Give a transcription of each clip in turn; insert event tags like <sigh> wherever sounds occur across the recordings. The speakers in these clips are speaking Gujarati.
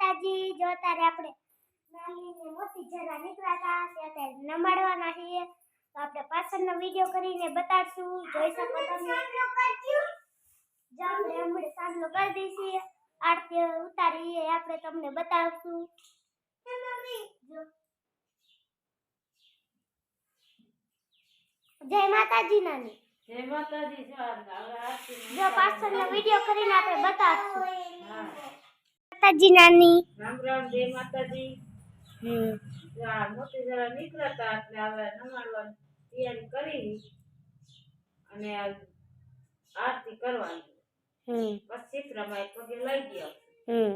બધાની જો તારે આપણે નાની ને જરા નીકળ્યા હતા નમાડવાના છીએ. તો આપણે પાછળનો વીડિયો કરીને બતાડશું. જોઈ શકો તમે. જો આપણે સાંજનો કરી દઈશું. આરતી ઉતારીએ આપણે તમને બતાવશું. જય માતાજી નાની જય માતાજી જો પાછળનો વીડિયો કરીને આપણે બતાવશું. માતાજી નાની રામ રામ જય માતાજી. હમ. મોટી જરા નીકળતા એટલે હવે નમાડવાની તૈયારી કરી. અને આરતી કરવાની. પછી પ્રમાણે પગે લઈ ગયા હમ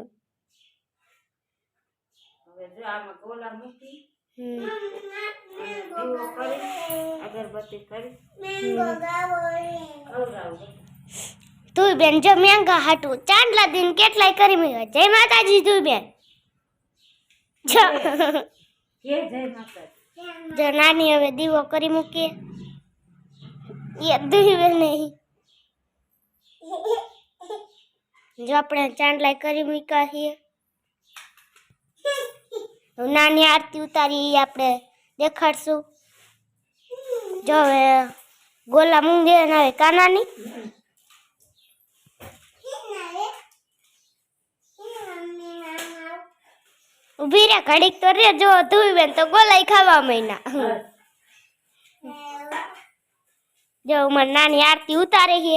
હવે જો આમાં ગોલા મૂકી હમ અને દીવો કરી અગરબત્તી કરી અવરાવું તું બેન જો મેંગા હાટું ચાંદલા દિન કેટલાય કરી મેં જય માતાજી તું બેન જો કે જય માતાજી જો નાની હવે દીવો કરી મૂકીએ એ દુહી બેન નહીં જો આપણે ચાંદલા કરી મૂક્યા છીએ. નાની આરતી ઉતારી આપણે દેખાડશું. જો હવે ગોલા મૂંગે ને હવે કાનાની. ઊભી રે ઘડીક તો રે જો તું બેન તો ગોલાઈ ખાવા મહિના જો મારી નાની આરતી ઉતારે છે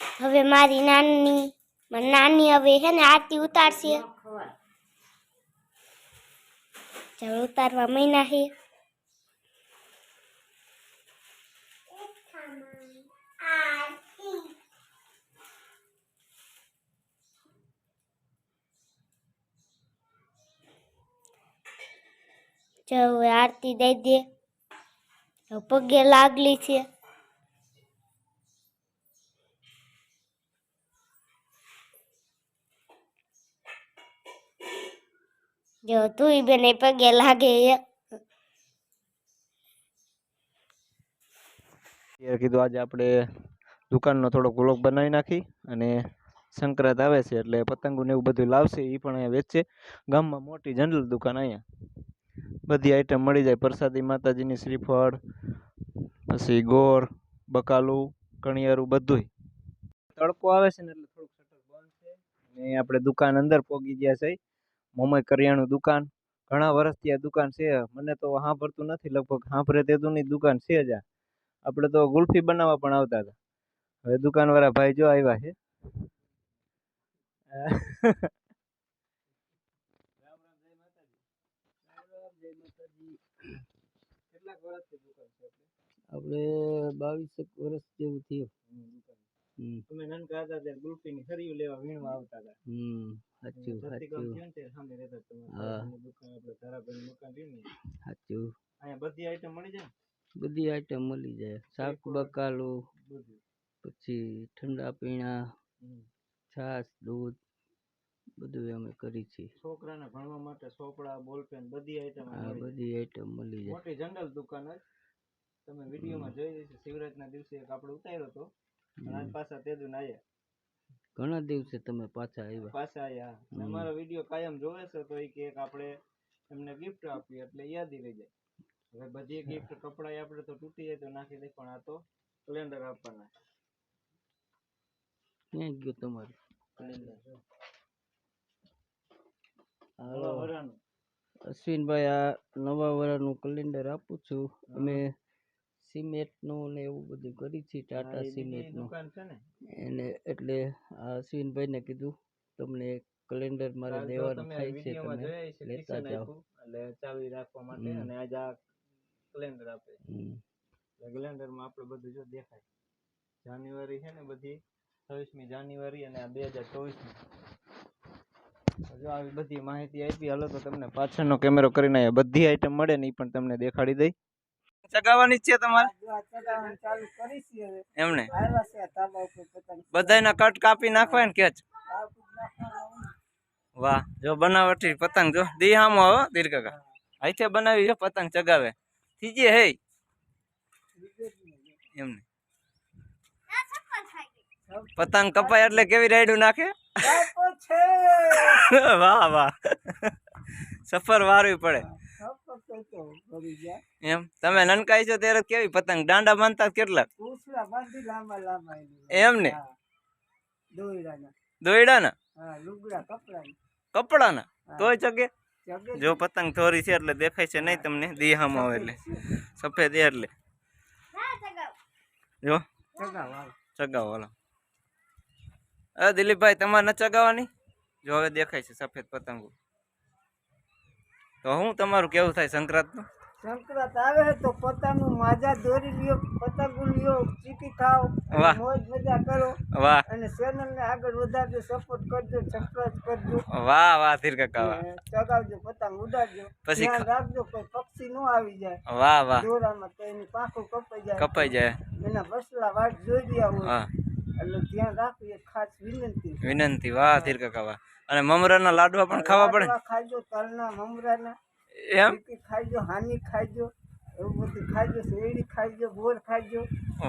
હવે મારી નાની મારી નાની હવે છે ને આરતી ઉતારશે. ચાલો ઉતારવા મહિના છે જો હવે આરતી દઈ દે. પગે લાગલી છે. જો તું બેને પગે લાગે કીધું આજે આપણે દુકાનનો થોડોક વ્લોગ બનાવી નાખી અને સંક્રાંત આવે છે એટલે પતંગો ને એવું બધું લાવશે એ પણ અહીંયા વેચશે ગામમાં મોટી જનરલ દુકાન અહીંયા. બધી આઈટમ મળી જાય. પ્રસાદી, માતાજીની શ્રીફળ, પછી ગોળ, બકાલું, કણિયારું બધુંય. તડકો આવે છે ને એટલે થોડુંક શટર બંધ છે. ને આપણે દુકાન અંદર પોગી ગયા છે. મોમય કરિયાણું દુકાન. ઘણા વર્ષથી આ દુકાન છે. મને તો સાંભળતું નથી. લગભગ સાંભળે તેદુની દુકાન છે જ આ આપણે તો ગુલ્ફી બનાવવા પણ આવતા હતા. હવે દુકાનવાળા ભાઈ જો આવ્યા છે. આપણે બાવીસેક વર્ષ જેવું થયું. તમે નાનકા હતા ત્યારે ગુલ્ફીની સરીયું લેવા વીણવા આવતા હતા. હમ સાચું સાચું. ને સામે રહેતા દુકાન આપણે ધારાભાઈ મકાન રહ્યું ને. સાચું. અહીંયા બધી આઈટમ મળી જાય બધી આઈટમ મળી જાય. શાક બકાલું પછી ઠંડા પીણા છાસ છાશ દૂધ બધું અમે કરી છીએ. છોકરાને ભણવા માટે ચોપડા બોલપેન બધી આઈટમ આ બધી આઈટમ મળી જાય. મોટી જનરલ દુકાન જ. તમે વિડીયોમાં જોઈ હશે શિવરાજના દિવસે એક આપણે ઉતાર્યો હતો. પાછા ઘણા દિવસે તમે પાછા આવ્યા. પાછા આવ્યા અમારો વીડિયો કાયમ જોવે છે તો એ કે આપણે એમને ગિફ્ટ આપીએ એટલે યાદી રહી જાય. હવે બધી ગિફ્ટ કપડા આપણે તો તૂટી જાય તો નાખી દે પણ આ તો કેલેન્ડર આપવાના. ક્યાં ગયું તમારું? કેલેન્ડર હાલો. અશ્વિનભાઈ આ નવા વર્ષનું કેલેન્ડર આપું છું. અમે સિમેન્ટનું ને એવું બધું કરી છે ટાટા સિમેન્ટનું. એને એટલે આ અશ્વિનભાઈને કીધું તમને કેલેન્ડર મારે દેવાનું થાય છે તમે લેતા જાઓ. એટલે ચાવી રાખવા માટે અને આજ આ કેલેન્ડર આપે. હમ. કેલેન્ડરમાં આપણે બધું જો દેખાય. જાન્યુઆરી છે ને બધી છવ્વીસમી જાન્યુઆરી અને આ બે હજાર ચોવીસમી જો આવી બધી માહિતી આપી હાલો તો તમને પાછળનો કેમેરો કરીને બધી આઈટમ મળે ને એ પણ તમને દેખાડી દઈ. ચગાવવાની જ છે તમારે જો આ ચગાવવાનું ચાલુ કરીશ હવે. એમને? આવ્યા છે આ ધાબા ઉપર પતંગ બધાયના કટ કાપી નાખવાય ને કેચ આ બધું નાખવાનું. વાહ જો બનાવટી પતંગ જો દી હામો હો ધીર કાકા. અહીંથી બનાવી છે પતંગ ચગાવે. થીજે હે? એમને. આ સફળ થાય ગઈ પતંગ કપાય એટલે કેવી રાયડું નાખે? કાપો છે. <laughs> વાહ વાહ. સફર વારવી પડે. કાપો તો તો ભરી જાય એમ? તમે નનકાઈ છો ત્યારે કેવી પતંગ? દાંડા બાંધતા કેટલા. એમ ને? દોયડાના. દોયડા ને કપડા કપડા ને તોય ચગે? જો પતંગ થોરી છે એટલે દેખાય છે નહીં તમને? દિહામાં આવે એટલે. સફેદ એટલે. જો. ચગાવ ચગાવો હાલો. અ દિલીપભાઈ તમારે ન ચગાવવાની? જો હવે દેખાય છે સફેદ પતંગો. તો હું તમારું કેવું થાય સંક્રાંતનું? સંક્રાંત આવે તો પોતાનું માજા દોરી લ્યો પતંગો લ્યો ચીકી ખાઓ વાહ. મોજ મજા કરો વાહ. અને ચેનલને આગળ વધારજો સપોર્ટ કરજો સબસ્ક્રાઇબ કરજો. વાહ વાહ ધીર કાકા વાહ. ચગાવજો પતંગ ઉડાડજો. પછી રાખજો કોઈ પક્ષી ન આવી જાય. વાહ વાહ. દોરામાં તો એની પાંખો કપાઈ જાય. કપાઈ જાય. એના બસલા વાટ જોઈ રહ્યા હોય. હા. એટલે ધ્યાન રાખવું એ ખાસ વિનંતી વિનંતી. વાહ ધીર કાકા વાહ. અને મમરાના લાડવા પણ ખાવા પડે. ખાજો તલના મમરાના. એમ? ખાજો ખાઈજો હાની ખાઈજો એવું બધું ખાઈજો શેરડી ખાઈજો બોર ખાઈજો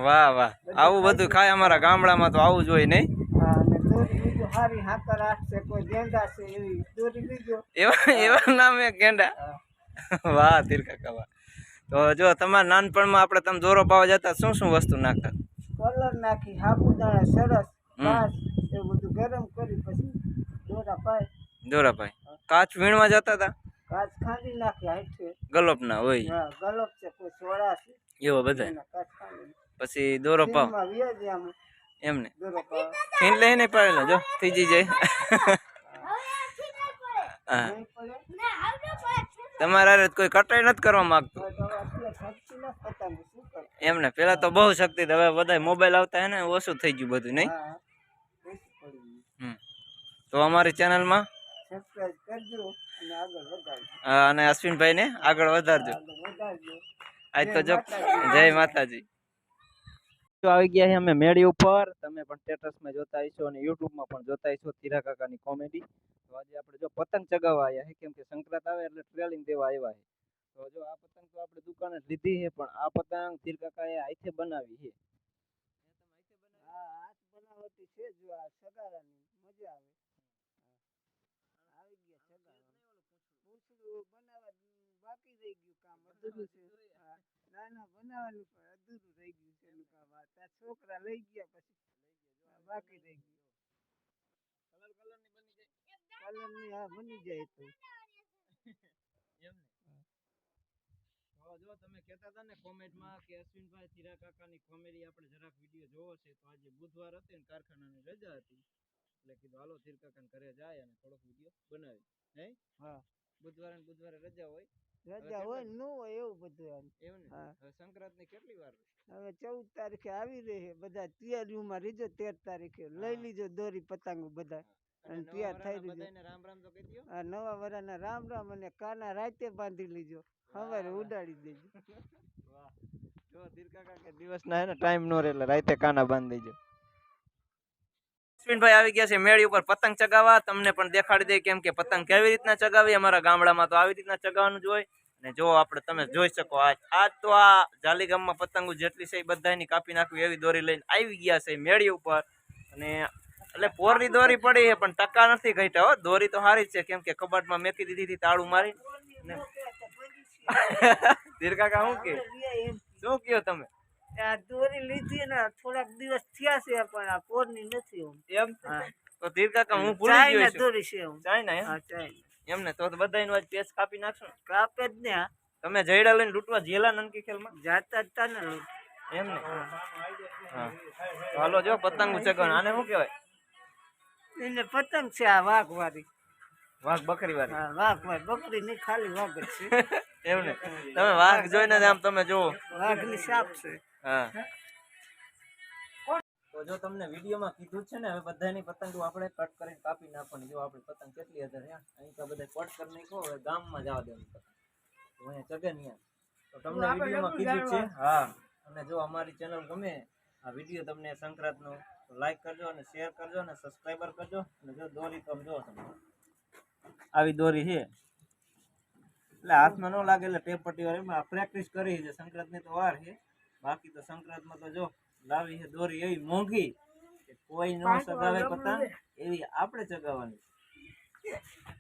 વાહ વાહ. આવું બધું ખાય અમારા ગામડામાં તો આવું જ હોય નહીં? એવી. એવા એવા નામે ગેંડા? વાહ ધીર કાકા તો જો તમારા નાનપણમાં આપણે તમે દોરો પાવા જતા શું શું વસ્તુ નાખતા? કલર નાખી સાબુદાણા સરસ. એવું બધું ગરમ કરી પછી દોરાભાઈ કાચ વીણવા જતા હતા કાચ ખાંડી નાખી ગલોપ ના હોય. હા ગલોબ છે કોઈ સોડા છે. એવો બધા પછી દોરો પાવ. એમને. દોરો લઈને પડેલા જો થીજી જાય. હા. તમારા કોઈ કટાઈ નથી કરવા માંગતું. એમને પેલા તો બહુ શક્તિ હવે બધા મોબાઈલ આવતા હે ને ઓછું થઈ ગયું બધું નહીં હા ઓછું પડી ગયું. હમ. તો અમારી ચેનલમાં? સબસ્ક્રાઇબ અને અશ્વિનભાઈને અશ્વિનભાઈ ને આગળ વધારજો. આજ તો જો જય માતાજી. તો આવી ગયા છે અમે મેળી ઉપર. તમે પણ સ્ટેટસમાં જોતા હશો અને યુટ્યુબમાં પણ જોતા હશો તીરા કાકાની કોમેડી તો આજે આપણે જો પતંગ ચગાવવા આવ્યા છે. કેમ કે સંક્રાંત આવે એટલે ટ્રેલિંગ દેવા આવ્યા છે. તો જો આ પતંગ તો આપણે દુકાને જ લીધી છે પણ આ પતંગ તીર કાકાએ હાથે બનાવી છે. હા હાથ બનાવતી છે જો આ સગારાની મજા આવે હા. આવી ગયા સગારા પૂંછડું બનાવવા બાકી રહી ગયું કામ અધૂરું છે. હા. ના ના બનાવવાનું પણ અધૂરું રહી ગયું છે એનું કામ. આ છોકરા લઈ ગયા પછી. બાકી રહી ગયું. કલરની હા બની જાય તો. <laughs> તો જો તમે કહેતા હતા ને કોમેન્ટમાં કે અશ્વિનભાઈ ચીરા કાકાની કોમેડી આપણે જરાક વીડિયો જોવો છે તો આજે બુધવાર હતી ને કારખાનાની રજા હતી. એટલે કીધું હાલો તીર કાકાને ઘરે જાય અને થોડોક વીડિયો બનાવી નહીં હા. બુધવારે ને બુધવારે રજા હોય. રજા હોય ન હોય એવું બધું એવું ને? હા. કેટલી વાર હવે ચૌદ તારીખે આવી રહી બધા તૈયારીઓમાં રીજો તેર તારીખે. લઈ લીજો દોરી પતંગો બધા. અને તૈયાર થઈ વરાના રામ રામ તો કહી આ નવા વરાના રામ રામ અને કાના રાતે બાંધી લીજો. સવારે ઉડાડી દેજો. <laughs> વાહ. જો દીર્ઘા કાકા દિવસ ના હે ને ટાઈમ નો રહે એટલે રાતે કાના બાંધી દેજો. અશ્વિનભાઈ આવી ગયા છે મેળી ઉપર પતંગ ચગાવવા. તમને પણ દેખાડી દે કેમ કે પતંગ કેવી રીતના ચગાવી? અમારા ગામડામાં તો આવી રીતના ચગાવવાનું જ હોય. અને જો આપણે તમે જોઈ શકો આજ આજ તો આ જાલીગામમાં પતંગો જેટલી છે એ બધાની કાપી નાખવી એવી દોરી લઈને આવી ગયા છે મેળી ઉપર. અને એટલે પોરની દોરી પડી છે, પણ ટકા નથી ઘટ્યા હો. દોરી તો સારી છે, કેમ કે કબાટમાં મેકી દીધી હતી તાળું મારી <laughs> ધીર કાકા શું કે શું કયો તમે? આ દોરી લીધી ને થોડાક દિવસ થયા છે પણ આ પોરની નથી. એમ તો ધીર કાકા હું ભૂલી ગયો છું. દોરી છે. ચાઇના હા ચાઇના. એમને તો બધાયનું આજ પેસ કાપી નાખશો કાપે જ ને. તમે જયડા લઈને લૂંટવા જેલા નનકી ખેલમાં? જાતા જ તા ને લોક. એમ ને? હા. હાલો જો પતંગ ઉચકણ આને શું કહેવાય? એને પતંગ છે આ વાઘ વાળી વાઘ બકરી વાળી હા વાઘ વાળી બકરી નહીં ખાલી વાઘ જ છે. <laughs> એમ ને? તમે વાઘ જોઈને આમ તમે જુઓ. વાઘની સાપ છે. તો જો તમને વિડીયોમાં કીધું છે ને હવે બધાની પતંગો આપણે કટ કરીને કાપી નાખવાની. જો આપણી પતંગ કેટલી હજાર છે અહીં તો બધા કટ કરી નાખો હવે ગામમાં જવા દેવાની પતંગ. અહીંયા ચગે નહીં તો તમને વિડીયોમાં કીધું છે. હા. અને જો અમારી ચેનલ ગમે આ વીડિયો તમને સંક્રાંતનો લાઈક કરજો અને શેર કરજો અને સબસ્ક્રાઈબર કરજો. અને જો દોરી તમે આમ જો તમે. આવી દોરી છે. એટલે હાથમાં ન લાગે એટલે ટેપ પટ્ટી વાર એમાં પ્રેક્ટિસ કરી છે. સંક્રાંતની તો વાર છે. બાકી તો સંક્રાંતમાં તો જો લાવી છે દોરી એવી મોંઘી કે કોઈ ન સગાવે પતંગ એવી આપણે ચગાવવાની.